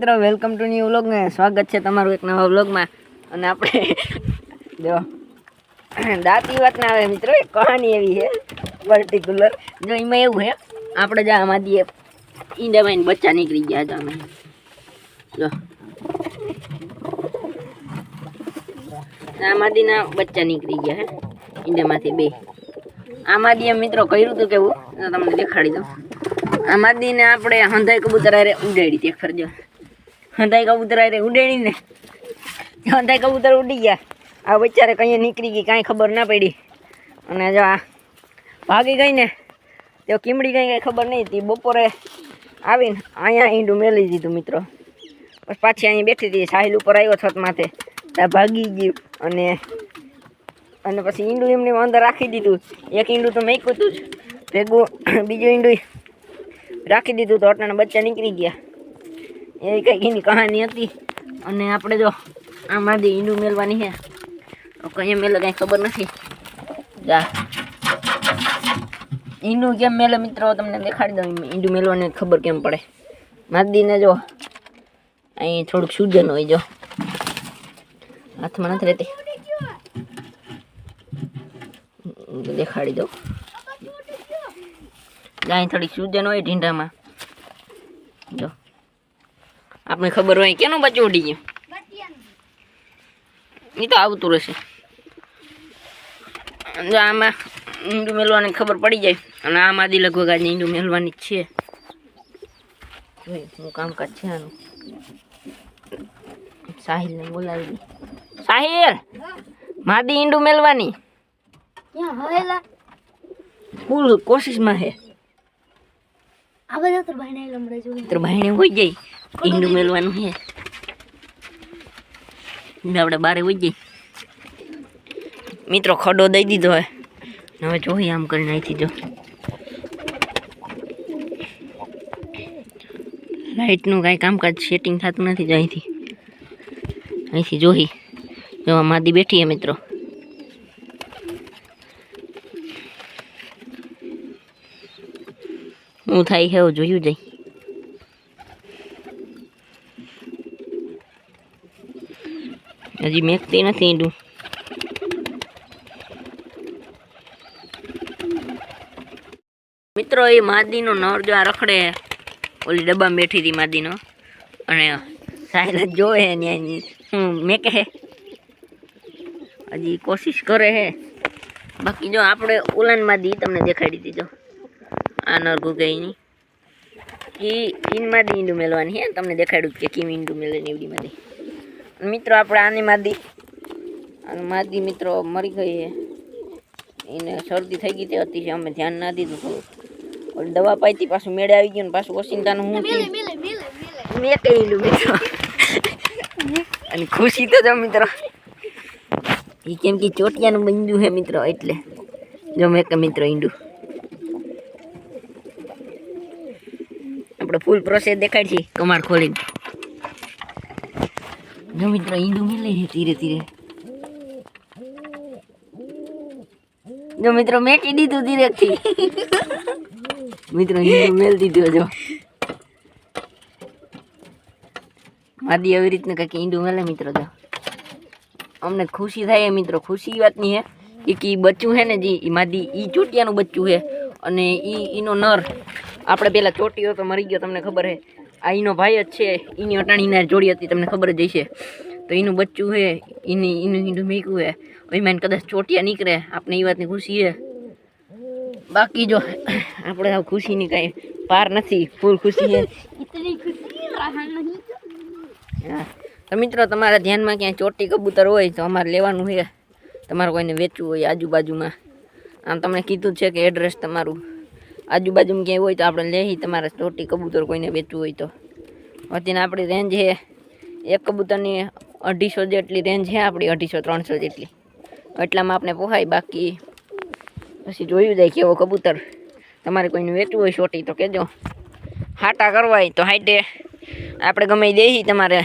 મિત્રો welcome to new vlog ને સ્વાગત છે તમારું એક નવા વ્લોગમાં અને આપણે જો, દાંતી વાત ના આવે મિત્રો, એક કહાની એવી છે પર્ટિક્યુલર જો, એમાં એવું છે, આપણે જો આમાંથી ઈંડામાં બચ્ચા નીકળી ગયા હતા અમે. જો. આમાંથી ના બચ્ચા નીકળી ગયા હે, ઈંડામાંથી બે. આમાંથી એમ મિત્રો કર્યું હતું કેવું તમને દેખાડી દઉં. આમાંથી ને આપણે હંધાઈ કબૂતર ઉડાડી હતી એક ફરજો. હંધાઈ કબૂતર હારે ઉડાડી ને હંધાઈ કબૂતર ઉડી ગયા. આ બચારે કંઈ નીકળી ગઈ, કાંઈ ખબર ના પડી. અને જો આ ભાગી ગઈ ને તો કીમડી કંઈ કંઈ ખબર નહીં હતી, બપોરે આવીને અહીંયા ઈંડું મેલી દીધું મિત્રો. પછી પાછી અહીં બેઠી હતી, સાહિલ ઉપર આવ્યો છત માથે. ત્યાં ભાગી ગયું અને અને પછી ઈંડું એમને અંદર રાખી દીધું. એક ઈંડું તો મેક્યું હતું જ. ભેગું, બીજું ઈંડું રાખી દીધું તો અટાણા બચ્ચા નીકળી ગયા. એવી કંઈક એની કહાની હતી. અને આપણે જો આમાંથી ઈંડું મેળવાની છે, તો કંઈ મેલે કાંઈ ખબર નથી. જા. ઈંડું કેમ મેલે મિત્રો? તમને દેખાડી દઉં. ઈંડું મેળવાની ખબર કેમ પડે? માદીને જો. અહીં થોડુંક સૂજન હોય જો. હાથમાં નથી રહેતી. દેખાડી દઉં. અહીં થોડીક સૂજન હોય ઢીંઢામાં. જો. આપણે ખબર હોય કેનું બચ્ચું ઉડી ગયું? એ તો આવતું રહેશે. જો આમાં ઈંડું મેળવાની ખબર પડી જાય. અને આમાંથી લગભગ આજે ઈંડું મેળવાની છે. હું કામકાજ છે આનું. સાહિલને બોલાવી દે સાહિલ! માદી ઈંડું મેળવાની ફૂલ કોશિશમાં છે આ બધા તો ભાઈને લમડે જોઈ તો ભાઈને હોઈ જાય ઈંડું મેળવાનું છે. આપણે બારે ઉઈ જઈ મિત્રો ખડો દઈ દીધો હે. હવે જોઈએ આમ કરીને અહીંથી જો. લાઇટનું કાંઈ કામકાજ સેટિંગ થતું નથી જો અહીંથી અહીંથી જોઈ જો માદી બેઠી હે મિત્રો. હું થાય છે જોયું જાય. હજી મેકતી નથી ઈંડું. મિત્રો, એ માદીનો નર જો આ રખડે, ઓલી ડબ્બામાં બેઠી હતી માદીનો. અને સાહેબ જોવે ન્યાય હું મેકે. હે હજી કોશિશ કરે હે. બાકી જો આપણે ઓલાન માદી તમને દેખાડી દીધો આ નર ગુગાઈની એ ઈનમાંથી ઈંડું મેળવાની હે. તમને દેખાડ્યું કે કેમ ઈંડું મેળે ને એવડી માંથી મિત્રો આપણે આની માદી અને માદી મિત્રો મરી ગઈ છે. એને શરદી થઈ ગઈ તે હતી છે અમે ધ્યાન ના દીધું થોડું દવા પાઈતી પાછું મેળે આવી ગયું ને પાછું ઓસિંતાનું હું મેં કહેલું મિત્રો. અને ખુશી તો જો મિત્રો. એ કેમ કે ચોટિયાનું બન્યું છે મિત્રો એટલે જો મેં કે મિત્રો ઈંડું. આપણે ફૂલ પ્રોસેસ દેખાય છે કમાડ ખોલીને. જો મિત્રો ઈંડું મિલે છે ધીરે ધીરે જો મિત્રો મેકી દીધું ધીરેથી મિત્રો ઈંડું મેલ દીધું જો માદી એવી રીતના કંઈક ઈંડું મેલે મિત્રો જો અમને ખુશી થાય મિત્રો ખુશી વાતની હે એ કે ઈ બચ્ચું હે ને જે માદી ઈ ચોટિયાનું બચ્ચું હે અને ઈ ઈનો નર આપણે પેલા ચોટીયો તો મરી ગયો તમને ખબર હે આ ઈનો ભાઈ જ છે. એની અટાણીને જોડી હતી તમને ખબર જ હશે. તો એનું બચ્ચું છે એની એનું એનું મીકું છે. એમાં કદાચ ચોટિયા નીકળે આપણે એ વાતની ખુશી હે બાકી જો આપણે આ ખુશીની કાંઈ પાર નથી ફૂલ ખુશી છે. તો. મિત્રો તમારા ધ્યાનમાં ક્યાંય ચોટી કબૂતર હોય તો અમારે લેવાનું છે. તમારે કોઈને વેચવું હોય આજુબાજુમાં. આમ તમને કીધું છે કે એડ્રેસ તમારું. આજુબાજુમાં ક્યાંય હોય તો આપણે લેહી તમારે ચોટી કબૂતર કોઈને વેચવું હોય તો. અત્યારે આપણી રેન્જ છે એક કબૂતરની અઢીસો જેટલી રેન્જ છે, આપણી અઢીસો ત્રણસો જેટલી. એટલામાં આપણે પોહાય. બાકી પછી જોયું જાય કેવો કબૂતર. તમારે કોઈને વેચવું હોય ચોટી તો કહેજો. હાટા કરવાય તો હાઈટે આપણે ગમે દેહી તમારે.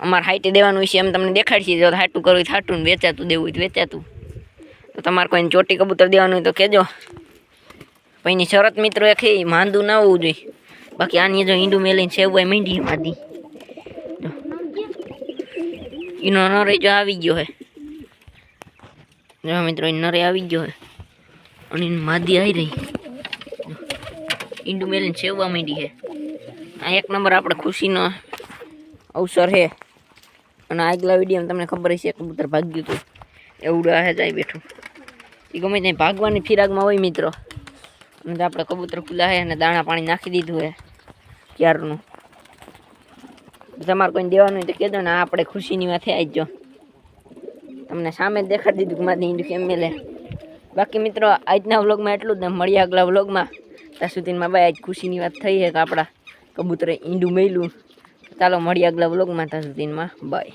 અમારે હાઈટે દેવાનું છે એમ તમને દેખાડશે. જો હાટું કરવું હોય હાટું વેચાતું દેવું હોય વેચાતું. તો તમારે કોઈને ચોટી કબૂતર દેવાનું હોય તો કહેજો. પછી એની શરત મિત્રો એ માંદું ના હોવું જોઈએ. બાકી આની જો ઈંડું મેલીને સેવવાય માંડી માદી એનો નરે જો આવી ગયો હે. જો મિત્રો એ નરે આવી ગયો હે. અને એની માદી આવી રહી. ઈંડું મેલીને સેવવા માંડી હે. આ એક નંબર આપણે ખુશીનો અવસર છે અને આગલા વિડીયોમાં તમને ખબર હશે, કબૂતર ભાગ્યું હતું એવડું આ જાય બેઠું. એ ગમે ત્યાં ભાગવાની ફિરાકમાં હોય મિત્રો. આપણે કબૂતર ખુલ્લા છે અને દાણા પાણી નાખી દીધું છે ક્યારનું. તમારે કોઈને દેવાનું તો કહેજો ને આપણે ખુશીની વાતે આવજો તમને સામે જ દેખાડી દીધું મારી ઈંડું કેમ મેલે બાકી મિત્રો, આજના વ્લોગમાં એટલું જ ને, મળીએ આગલા વ્લોગમાં ત્યાં સુધીમાં ભાઈ આજ ખુશીની વાત થઈ છે કે આપણા કબૂતરે ઈંડું મેલ્યું. ચાલો, મળીએ આગલા વ્લોગમાં ત્યાં સુધીમાં બાય